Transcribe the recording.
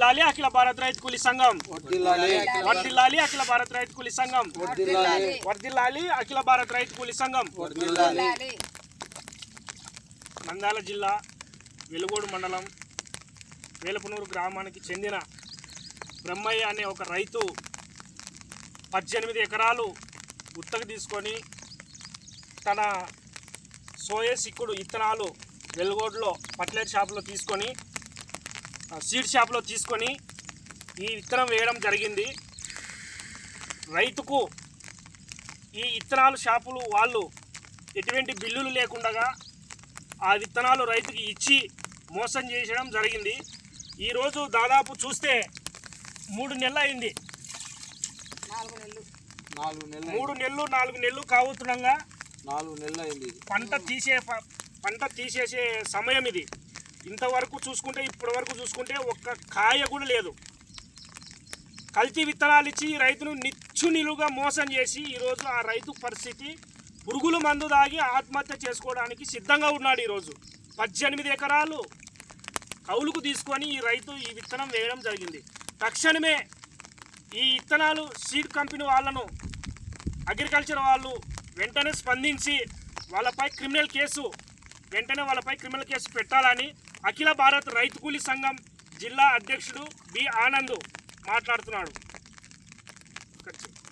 వర్దిల్లాలి అఖిల భారత రైతు కూలీ సంఘం. వర్ధిల్లాలి వర్దిల్లాలి అఖిల భారత రైతు కూలీ సంఘం. వర్ధిల్లాలి వర్దిల్లాలి అఖిల భారత రైతు కూలీ సంఘం. నంద్యాల జిల్లా వెలుగోడు మండలం వేలపనూరు గ్రామానికి చెందిన బ్రహ్మయ్య అనే ఒక రైతు పద్దెనిమిది ఎకరాలు గుత్తకు తీసుకొని తన సోయే సిక్కుడు ఇత్తనాలు వెలుగోడులో పట్లేట్ షాప్లో తీసుకొని సీడ్ షాప్లో తీసుకొని ఈ విత్తనం వేయడం జరిగింది. రైతుకు ఈ ఇత్తనాలు షాపులు వాళ్ళు ఎటువంటి బిల్లులు లేకుండా ఆ విత్తనాలు రైతుకి ఇచ్చి మోసం చేసడం జరిగింది. ఈరోజు దాదాపు చూస్తే మూడు నెలలు. అయింది నాలుగు నెలలు మూడు నెలలు నాలుగు నెలలు కావుతుండగా నాలుగు నెలలు అయింది పంట తీసే పంట తీసేసే సమయం ఇది. ఇంతవరకు చూసుకుంటే ఇప్పటి వరకు చూసుకుంటే ఒక్క కాయ కూడా లేదు. కల్తీ విత్తనాలు ఇచ్చి రైతును నిచ్చు నిలుగా మోసం చేసి ఈరోజు ఆ రైతు పరిస్థితి పురుగుల మందు దాగి ఆత్మహత్య చేసుకోవడానికి సిద్ధంగా ఉన్నాడు ఈరోజు. పద్దెనిమిది ఎకరాలు కౌలుకు తీసుకొని ఈ రైతు ఈ విత్తనం వేయడం జరిగింది. తక్షణమే ఈ విత్తనాలు సీడ్ కంపెనీ వాళ్ళను అగ్రికల్చర్ వాళ్ళు వెంటనే స్పందించి వాళ్ళపై క్రిమినల్ కేసు వెంటనే వాళ్ళపై క్రిమినల్ కేసు పెట్టాలని అఖిల భారత్ రైతు కూలీ సంఘం జిల్లా అధ్యక్షుడు బి ఆనంద్ మాట్లాడుతున్నాడు.